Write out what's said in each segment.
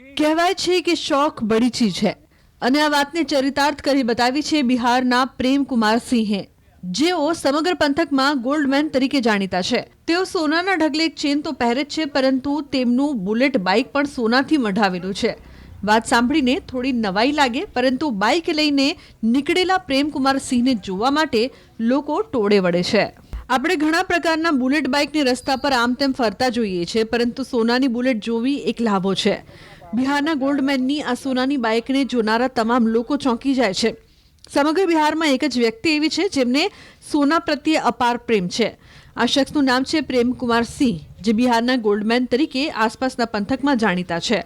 કહેવાય છે કે શોખ બડી ચીજ છે અને આ વાતને ચરિતાર્થ કરી બતાવી છે બિહારના પ્રેમકુમાર સિંહે, જેઓ સમગ્ર પંથકમાં ગોલ્ડમેન તરીકે જાણીતા છે. તેઓ સોનાના ઢગલે ચેન તો પહેરે જ છે, પરંતુ તેમનું બુલેટ બાઇક પણ સોનાથી મઢાવેલું છે. વાત સાંભળીને થોડી નવાઈ લાગે, પરંતુ બાઇક લઈને નીકળેલા પ્રેમકુમાર સિંહને જોવા માટે લોકો ટોળે વળે છે. આપણે ઘણા પ્રકારના બુલેટ બાઇકને રસ્તા પર આમ તેમ ફરતા જોઈએ છે, પરંતુ સોનાની બુલેટ જોવી એક લાભો છે. બિહારના ગોલ્ડમેનની આ સોનાની બાઇકને જોનારા તમામ લોકો ચોંકી જાય છે. સમગ્ર બિહારમાં એક જ વ્યક્તિ એવી છે જેમને સોના પ્રત્યે અપાર પ્રેમ છે. આ શખ્સનું નામ છે પ્રેમકુમાર સિંહ, જે બિહારના ગોલ્ડમેન તરીકે આસપાસના પંથકમાં જાણીતા છે.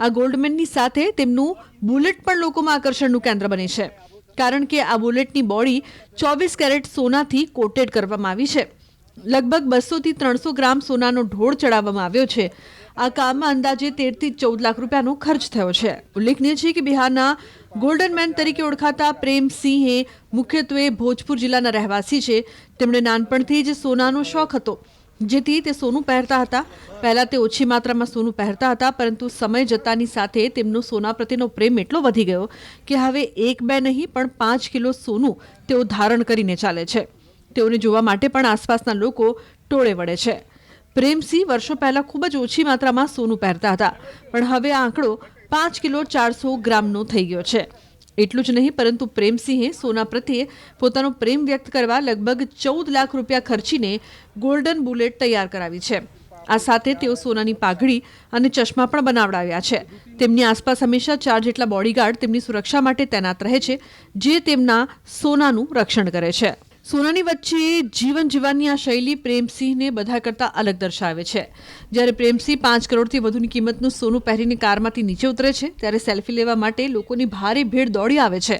આ ગોલ્ડમેનની સાથે તેમનું બુલેટ પણ લોકોમાં આકર્ષણનું કેન્દ્ર બને છે. કારણ કે આ બુલેટની બોડી ચોવીસ કેરેટ સોનાથી કોટેડ કરવામાં આવી છે. લગભગ બસોથી ત્રણસો ગ્રામ સોનાનો ઢોળ ચડાવવામાં આવ્યો છે. આ કામમાં અંદાજે તેરથી ચૌદ લાખ રૂપિયાનો ખર્ચ થયો છે. ઉલ્લેખનીય છે કે બિહારના ગોલ્ડન મેન તરીકે ઓળખાતા પ્રેમ સિંહે મુખ્યત્વે ભોજપુર જિલ્લાના રહેવાસી છે. તેમણે નાનપણથી જ સોનાનો શોખ હતો. જેથી તે સોનું પહેરતા હતા. પહેલાં તે ઓછી માત્રામાં સોનું પહેરતા હતા, પરંતુ સમય જતાની સાથે તેમનો સોના પ્રત્યેનો પ્રેમ એટલો વધી ગયો કે હવે એક બે નહીં, પણ પાંચ કિલો સોનું તેઓ ધારણ કરીને ચાલે છે. તેઓને જોવા માટે પણ આસપાસના લોકો ટોળે વળે છે. પ્રેમસિંહ વર્ષો પહેલા ખૂબ જ ઓછી માત્રામાં સોનું પહેરતા હતા, પણ હવે આ આંકડો પાંચ કિલો ચારસો ગ્રામનો થઈ ગયો છે. એટલું જ નહીં, પરંતુ પ્રેમસિંહે સોના પ્રત્યે પોતાનો પ્રેમ વ્યક્ત કરવા લગભગ ચૌદ લાખ રૂપિયા ખર્ચીને ગોલ્ડન બુલેટ તૈયાર કરાવી છે. આ સાથે તેઓ સોનાની પાઘડી અને ચશ્મા પણ બનાવડાવ્યા છે. તેમની આસપાસ હંમેશા ચાર જેટલા બોડીગાર્ડ તેમની સુરક્ષા માટે તૈનાત રહે છે, જે તેમના સોનાનું રક્ષણ કરે છે. સોનાની વચ્ચે જીવન જીવવાની આ શૈલી પ્રેમસિંહને બધા કરતાં અલગ દર્શાવે છે. જ્યારે પ્રેમસિંહ પાંચ કરોડથી વધુની કિંમતનું સોનું પહેરીને કારમાંથી નીચે ઉતરે છે, ત્યારે સેલ્ફી લેવા માટે લોકોની ભારે ભીડ દોડી આવે છે.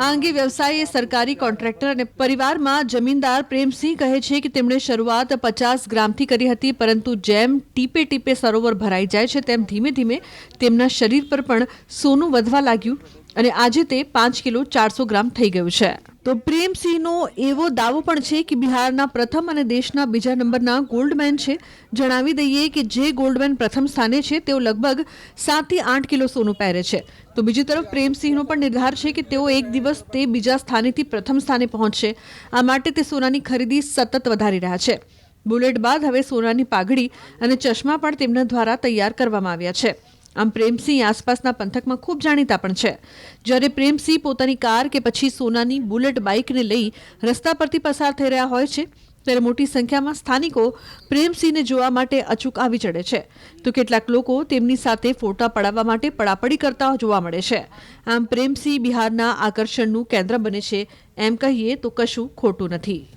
આ અંગે વ્યવસાયે સરકારી કોન્ટ્રાક્ટર અને પરિવારમાં જમીનદાર પ્રેમસિંહ કહે છે કે તેમણે શરૂઆત પચાસ ગ્રામથી કરી હતી, પરંતુ જેમ ટીપે ટીપે સરોવર ભરાઈ જાય છે, તેમ ધીમે ધીમે તેમના શરીર પર પણ સોનું વધવા લાગ્યું અને આજે તે પાંચ કિલો ચારસો ગ્રામ થઈ ગયું છે. તો પ્રેમસિંહનો એવો દાવો પણ છે કે બિહારના પ્રથમ અને દેશના બીજા નંબરના ગોલ્ડમેન છે. જણાવી દઈએ કે જે ગોલ્ડમેન પ્રથમ સ્થાને છે, તેઓ લગભગ સાતથી આઠ કિલો સોનું પહેરે છે. તો બીજી તરફ પ્રેમસિંહનો પણ નિર્ધાર છે કે તેઓ એક દિવસ તે બીજા સ્થાનેથી પ્રથમ સ્થાને પહોંચશે. આ માટે તે સોનાની ખરીદી સતત વધારી રહ્યા છે. બુલેટ બાદ હવે સોનાની પાઘડી અને ચશ્મા પણ તેમના દ્વારા તૈયાર કરવામાં આવ્યા છે. આમ પ્રેમસિંહ આસપાસના પંથકમાં ખૂબ જાણીતા પણ છે. જ્યારે પ્રેમસિંહ પોતાની કાર કે પછી સોનાની બુલેટ બાઇકને લઈ રસ્તા પરથી પસાર થઈ રહ્યા હોય છે, ત્યારે મોટી સંખ્યામાં સ્થાનિકો પ્રેમસિંહને જોવા માટે અચૂક આવી ચડે છે. તો કેટલાક લોકો તેમની સાથે ફોટા પડાવવા માટે પડાપડી કરતા જોવા મળે છે. આમ પ્રેમસિંહ બિહારના આકર્ષણનું કેન્દ્ર બને છે. એમ કહીએ તો કશું ખોટું નથી.